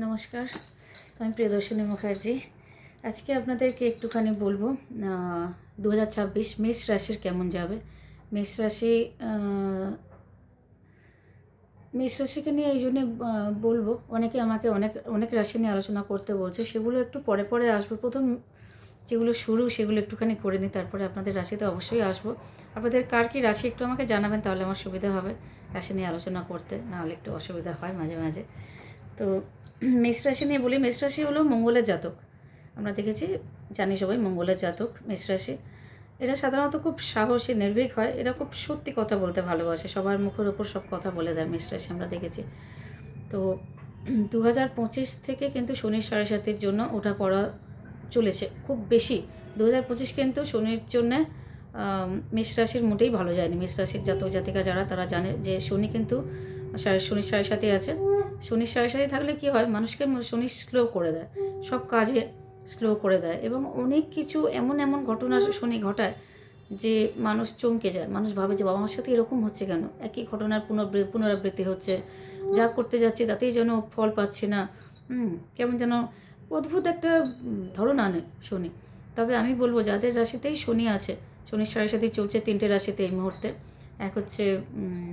নমস্কার, আমি প্রিয়দর্শনী মুখার্জি। আজকে আপনাদেরকে একটুখানি বলব দু হাজার ছাব্বিশ মেষ রাশির কেমন যাবে? মেষ রাশি মেষ রাশিকে নিয়ে এই জন্যে বলব, অনেকে আমাকে অনেক অনেক রাশি নিয়ে আলোচনা করতে বলছে, সেগুলো একটু পরে পরে আসব। প্রথম যেগুলো শুরু, সেগুলো একটুখানি করে নিই, তারপরে আপনাদের রাশিতে অবশ্যই আসব। আপনাদের কার কী রাশি একটু আমাকে জানাবেন, তাহলে আমার সুবিধা হবে, রাশি নিয়ে আলোচনা করতে, নাহলে একটু অসুবিধা হয় মাঝে মাঝে। তো মেষ রাশি নিয়ে বলি মেষ রাশি হলো মঙ্গলের জাতক। আমরা দেখেছি, জানি সবাই মঙ্গলের জাতক মেষ রাশি এরা সাধারণত খুব সাহসী, নির্ভীক হয়। এরা খুব সত্যি কথা বলতে ভালোবাসে। সবার মুখের ওপর সব কথা বলে দেয় মেষ রাশি আমরা দেখেছি। তো দু হাজার পঁচিশ থেকে কিন্তু শনির সাড়ে সাতির জন্য ওঠা পড়া চলেছে। খুব বেশি। দু হাজার পঁচিশ কিন্তু শনির জন্যে মেষ রাশির মোটেই ভালো যায়নি। মেষ রাশির জাতক জাতিকা যারা, তারা জানে যে শনি কিন্তু শনির সাড়ে সাথে আছে। শনির সাড়ে সাথে থাকলে কি হয়? মানুষকে শনি স্লো করে দেয়। সব কাজে স্লো করে দেয় এবং অনেক কিছু এমন এমন ঘটনা শনি ঘটায় যে মানুষ চমকে যায়। মানুষ ভাবে যে, বাবা, আমার সাথে এরকম হচ্ছে কেন? একই ঘটনার পুনরাবৃ- পুনরাবৃত্তি হচ্ছে। যা করতে যাচ্ছে তাতেই যেন ফল পাচ্ছে না। কেমন যেন অদ্ভুত একটা ধরন আনে শনি। তবে আমি বলব, যাদের রাশিতেই শনি আছে শনির সাড়ে সাথে চলছে তিনটে রাশিতে এই মুহূর্তে। এক হচ্ছে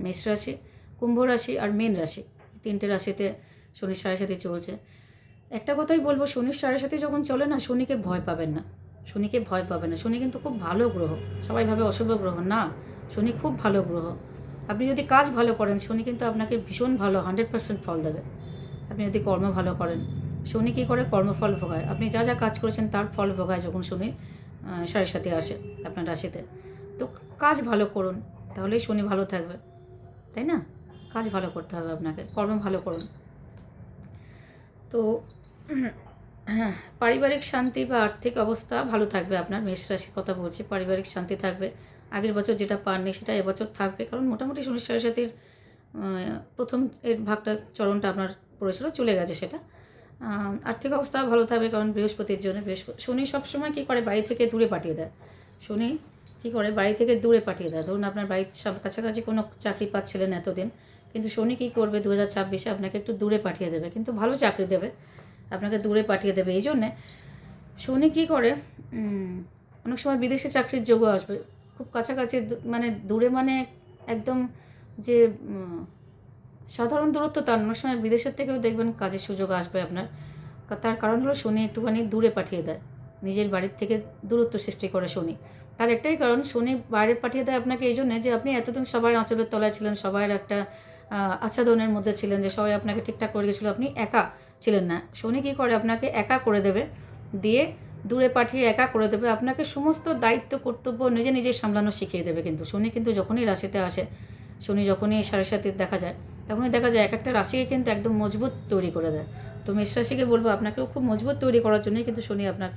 মেষ রাশি কুম্ভ রাশি আর মেন রাশি। তিনটে রাশিতে শনির সাড়ে সাথে চলছে। একটা কথাই বলব শনির সাড়ে সাথে যখন চলে না, শনিকে ভয় পাবেন না। শনিকে ভয় পাবেন না। শনি কিন্তু খুব ভালো গ্রহ। সবাই ভাবে অশুভ গ্রহ। না, শনি খুব ভালো গ্রহ। আপনি যদি কাজ ভালো করেন, শনি কিন্তু আপনাকে ভীষণ ভালো, হান্ড্রেড পার্সেন্ট ফল দেবে। আপনি যদি কর্ম ভালো করেন, শনি কী করে? কর্মফল ভোগায়। আপনি যা যা কাজ করেছেন, তার ফল ভোগায় যখন শনি সাড়ে সাথে আসে আপনার রাশিতে। তো কাজ ভালো করুন, তাহলেই শনি ভালো থাকবে। তাই না? কাজ ভালো করতে হবে আপনাকে, কর্ম ভালো করুন। তো পারিবারিক শান্তি বা আর্থিক অবস্থা ভালো থাকবে আপনার, মেষ রাশির কথা বলছি, পারিবারিক শান্তি থাকবে। আগের বছর যেটা পাননি সেটা এবছর থাকবে, কারণ মোটামুটি শনি সাতির প্রথম এর ভাগটা চরণটা আপনার পড়েছিল, চলে গেছে সেটা। আর্থিক অবস্থা ভালো থাকবে, কারণ বৃহস্পতির জন্য বৃহস্পতি শনি সবসময় কী করে বাড়ি থেকে দূরে পাঠিয়ে দেয়। শনি কী করে বাড়ি থেকে দূরে পাঠিয়ে দেয়। ধরুন আপনার বাড়ির সব- কাছাকাছি কোনো চাকরি পাচ্ছিলেন এতদিন কিন্তু শনি কী করবে দু হাজার ছাব্বিশে আপনাকে একটু দূরে পাঠিয়ে দেবে, কিন্তু ভালো চাকরি দেবে, আপনাকে দূরে পাঠিয়ে দেবে। এই জন্যে শনি কী করে অনেক সময় বিদেশে চাকরির যোগও আসবে। খুব কাছাকাছি মানে দূরে মানে একদম যে সাধারণ দূরত্ব তার অনেক সময় বিদেশের থেকেও দেখবেন কাজের সুযোগ আসবে আপনার। তার কারণ হলো শনি একটুখানি দূরে পাঠিয়ে দেয়। নিজের বাড়ির থেকে দূরত্ব সৃষ্টি করে শনি। তার একটাই কারণ, শনি বাইরে পাঠিয়ে দেয় আপনাকে এই জন্যে যে আপনি এতদিন সবার আঁচলের তলায় ছিলেন, সবার একটা আচ্ছাদনের মধ্যে ছিলেন, যে সবাই আপনাকে ঠিকঠাক করে গেছিল, আপনি একা ছিলেন না। শনি কী করে? আপনাকে একা করে দেবে। দিয়ে দূরে পাঠিয়ে একা করে দেবে। আপনাকে সমস্ত দায়িত্ব, কর্তব্য নিজে নিজে সামলানো শিখিয়ে দেবে কিন্তু। শনি কিন্তু যখনই রাশিতে আসে, শনি যখনই সাড়ে সাথে দেখা যায়, তখনই দেখা যায় এক একটা রাশিকে কিন্তু একদম মজবুত তৈরি করে দেয়। তো মেষ রাশিকে বলব, আপনাকেও খুব মজবুত তৈরি করার জন্যই কিন্তু শনি আপনার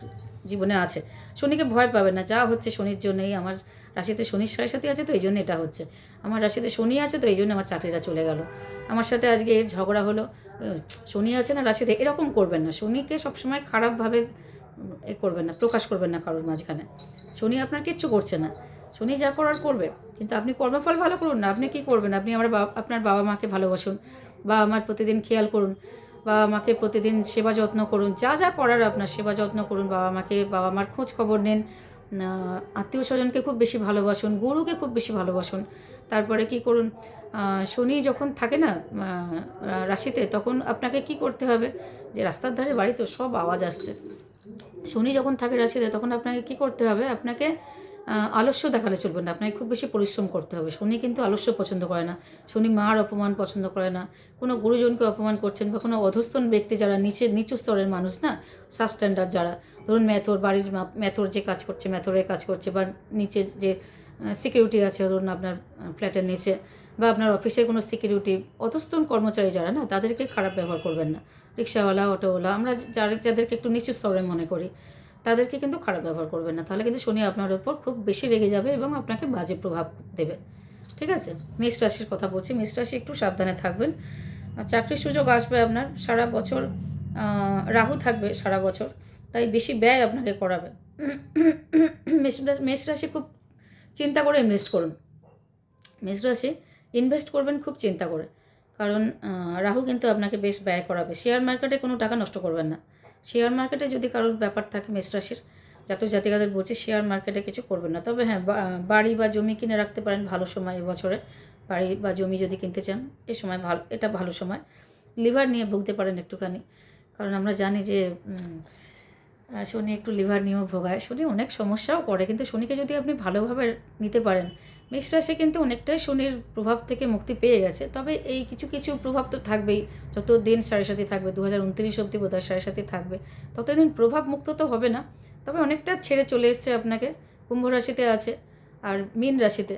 জীবনে আছে। শনিকে ভয় পাবেন না, যা হচ্ছে শনির জন্যই আমার রাশিতে শনির সাড়ে সাথে আছে, তো এই জন্য এটা হচ্ছে। আমার রাশিতে শনি আছে, তো এই জন্য আমার চাকরিটা চলে গেল। আমার সাথে আজকে এর ঝগড়া হলো শনি আছে না রাশিতে, এরকম করবেন না। শনিকে সবসময় খারাপভাবে এ করবেন না, প্রকাশ করবেন না কারোর মাঝখানে। শনি আপনার কিচ্ছু করছে না। শনি যা করার করবে, কিন্তু আপনি কর্মফল ভালো করুন না। আপনি কি করবেন? আপনি আমার আপনার বাবা মাকে ভালোবাসুন বা আমার প্রতিদিন খেয়াল করুন। বাবা মাকে প্রতিদিন সেবা যত্ন করুন। যা যা করার আপনার সেবা যত্ন করুন বাবা মাকে। বাবা মার খোঁজ খবর নেন। আত্মীয় স্বজনকে খুব বেশি ভালোবাসুন, গুরুকে খুব বেশি ভালোবাসুন। তারপরে কি করুন শনি যখন থাকে না রাশিতে, তখন আপনাকে কি করতে হবে? যে রাস্তার ধারে বাড়ি তো সব আওয়াজ আসছে। শনি যখন থাকে রাশিতে, তখন আপনাকে কি করতে হবে? আপনাকে আলস্য দেখালে চলবে না। আপনাকে খুব বেশি পরিশ্রম করতে হবে। শনি কিন্তু আলস্য পছন্দ করে না। শনি মার অপমান পছন্দ করে না। কোনো গুরুজনকে অপমান করছেন বা কোনো অধস্তন ব্যক্তি যারা নিচে, নিচু স্তরের মানুষ না সাবস্ট্যান্ডার্ড যারা, ধরুন ম্যাথর বাড়ির ম্যাথর যে কাজ করছে ম্যাথরের কাজ করছে বা নিচে যে সিকিউরিটি আছে, ধরুন আপনার ফ্ল্যাটের নিচে বা আপনার অফিসের কোনো সিকিউরিটি অধস্তন কর্মচারী যারা না, তাদেরকে খারাপ ব্যবহার করবেন না। রিক্সাওয়ালা, অটোওয়ালা, আমরা যারা, যাদেরকে একটু নিচু স্তরে মনে করি। তাদেরকে কিন্তু খারাপ ব্যবহার করবেন না। তাহলে কিন্তু শনি আপনার উপর খুব বেশি রেগে যাবে এবং আপনাকে বাজে প্রভাব দেবে। ঠিক আছে? মেষ রাশির কথা বলছি। মেষ রাশি একটু সাবধানে থাকবেন। চাকরির সুযোগ আসবে আপনার। সারা বছর রাহু থাকবে সারা বছর। তাই বেশি ব্যয় আপনাকে করাবে। মেষ রাশি- খুব চিন্তা করে ইনভেস্ট করুন। মেষ রাশি ইনভেস্ট করবেন খুব চিন্তা করে। কারণ রাহু কিন্তু আপনাকে বেশ ব্যয় করাবে। শেয়ার মার্কেটে কোনো টাকা নষ্ট করবেন না। শেয়ার মার্কেটে যদি কারোর ব্যাপার থাকে মেষ রাশির, জাতক জাতিকাদের বলছি শেয়ার মার্কেটে কিছু করবেন না। তবে হ্যাঁ বাড়ি বা জমি কিনে রাখতে পারেন ভালো সময় এবছরে। বাড়ি বা জমি যদি কিনতে চান, এ সময় ভালো, এটা ভালো সময়। লিভার নিয়ে ভুগতে পারেন একটুখানি। কারণ আমরা জানি যে শনি একটু লিভার নিয়েও ভোগায়। শনি অনেক সমস্যাও করে, কিন্তু শনিকে যদি আপনি ভালোভাবে নিতে পারেন মেষ রাশি কিন্তু অনেকটাই শনির প্রভাব থেকে মুক্তি পেয়ে গেছে। তবে এই কিছু কিছু প্রভাব তো থাকবেই। যত দিন সাড়ে সাথে থাকবে দু হাজার উনত্রিশ অব্দি বোধ হয় সাড়ে সাথে থাকবে, ততদিন প্রভাব মুক্ত তো হবে না। তবে অনেকটা ছেড়ে চলে এসছে আপনাকে। কুম্ভ রাশিতে আছে আর মীন রাশিতে।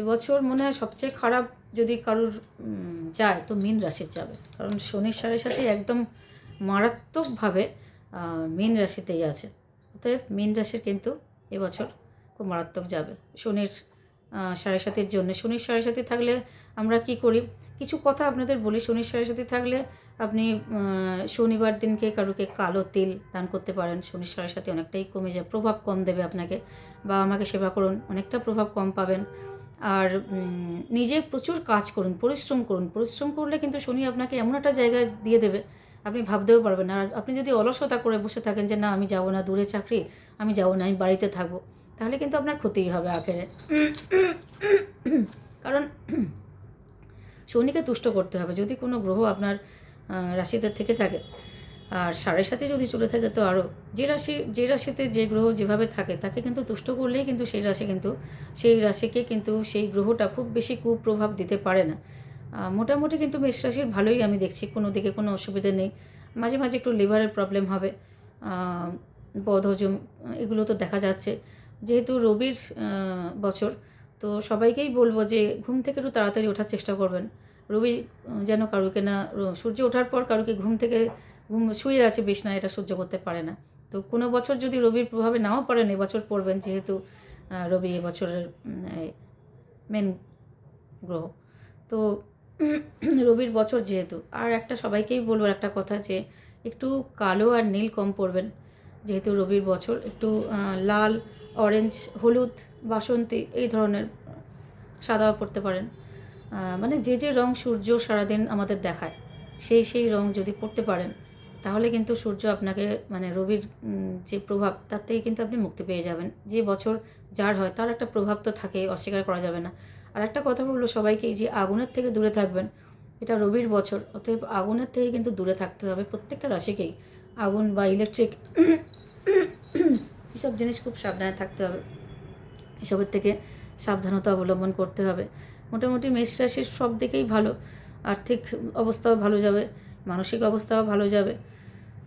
এবছর মনে হয় সবচেয়ে খারাপ যদি কারোর যায়, তো মীন রাশির যাবে। কারণ শনির সাড়ে সাথে একদম মারাত্মকভাবে মীন রাশিতেই আছে। অতএব মীন রাশির কিন্তু এবছর খুব মারাত্মক যাবে। শনির সাড়ে সাতির জন্য। শনির সাড়ে সাথে থাকলে আমরা কি করি? কিছু কথা আপনাদের বলি। শনির সাড়ে সাথে থাকলে আপনি শনিবার দিনকে কারোকে কালো তিল দান করতে পারেন। শনির সাড়ে সাথে অনেকটাই কমে যায়। প্রভাব কম দেবে আপনাকে বা আমাকে সেবা করুন, অনেকটা প্রভাব কম পাবেন। আর নিজে প্রচুর কাজ করুন, পরিশ্রম করুন। পরিশ্রম করলে কিন্তু শনি আপনাকে এমন একটা জায়গায় দিয়ে দেবে, আপনি ভাবতেও পারবেন আর আপনি যদি অলসতা করে বসে থাকেন যে, না, আমি যাব না, দূরে চাকরি, আমি যাব না, আমি বাড়িতে থাকব। তাহলে কিন্তু আপনার ক্ষতিই হবে আখেরে। কারণ শনিকে তুষ্ট করতে হবে। যদি কোনো গ্রহ আপনার রাশিতে থেকে থাকে, আর সাড়ে সাথে যদি চলে থাকে তো আরও যে রাশি, যে রাশিতে যে গ্রহ যেভাবে থাকে, তাকে কিন্তু তুষ্ট করলেই কিন্তু সেই রাশি কিন্তু, সেই রাশিকে কিন্তু সেই গ্রহটা খুব বেশি কুপ্রভাব দিতে পারে না। মোটামুটি কিন্তু মেষ রাশির ভালোই আমি দেখছি। কোনো দিকে কোনো অসুবিধা নেই। মাঝে মাঝে একটু লিভারের প্রবলেম হবে। বদহজম, এগুলো তো দেখা যাচ্ছে। যেহেতু রবির বছর, তো সবাইকেই বলব যে ঘুম থেকে একটু তাড়াতাড়ি ওঠার চেষ্টা করবেন। রবি যেন কারুকে না সূর্য ওঠার পর কারুকে ঘুম থেকে, ঘুম শুয়ে আছে বিছনায় এটা সহ্য করতে পারে না। তো কোনো বছর যদি রবির প্রভাবে নাও পড়েন, এবছর পড়বেন যেহেতু রবি এবছরের মেন গ্রহ। তো রবির বছর যেহেতু, আর একটা সবাইকেই বলব একটা কথা যে একটু কালো আর নীল কম পড়বেন। যেহেতু রবির বছর, একটু লাল অরেঞ্জ হলুদ, বাসন্তী, এই ধরনের সাদাও পরতে পারেন। মানে যে যে রং সূর্য সারাদিন আমাদের দেখায়, সেই সেই রং যদি পড়তে পারেন, তাহলে কিন্তু সূর্য আপনাকে মানে রবির যে প্রভাব, তার থেকে কিন্তু আপনি মুক্তি পেয়ে যাবেন। যে বছর যার হয়, তার একটা প্রভাব তো থাকে অস্বীকার করা যাবে না। আর একটা কথা বলল সবাইকে যে আগুনের থেকে দূরে থাকবেন, এটা রবির বছর, অতএব আগুনের থেকে কিন্তু দূরে থাকতে হবে প্রত্যেকটা রাশিকেই। আগুন বা ইলেকট্রিক এসব জিনিস খুব সাবধানে থাকতে হবে। এসবের থেকে সাবধানতা অবলম্বন করতে হবে। মোটামুটি মেষ রাশির সব দিকেই ভালো। আর্থিক অবস্থাও ভালো যাবে, মানসিক অবস্থাও ভালো যাবে।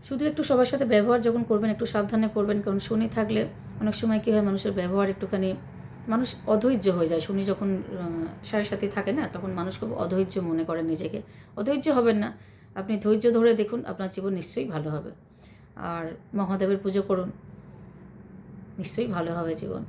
শুধু একটু সবার সাথে ব্যবহার যখন করবেন, একটু সাবধানে করবেন, কারণ শনি থাকলে অনেক সময় কী হয়, মানুষের ব্যবহার একটুখানি, মানুষ অধৈর্য হয়ে যায়। শনি যখন সাড়ে সাথে থাকে না, তখন মানুষ খুব অধৈর্য মনে করে নিজেকে। অধৈর্য হবেন না। আপনি ধৈর্য ধরে দেখুন, আপনার জীবন নিশ্চয়ই ভালো হবে। আর মহাদেবের পুজো করুন। নিশ্চয়ই ভালো হবে জীবন।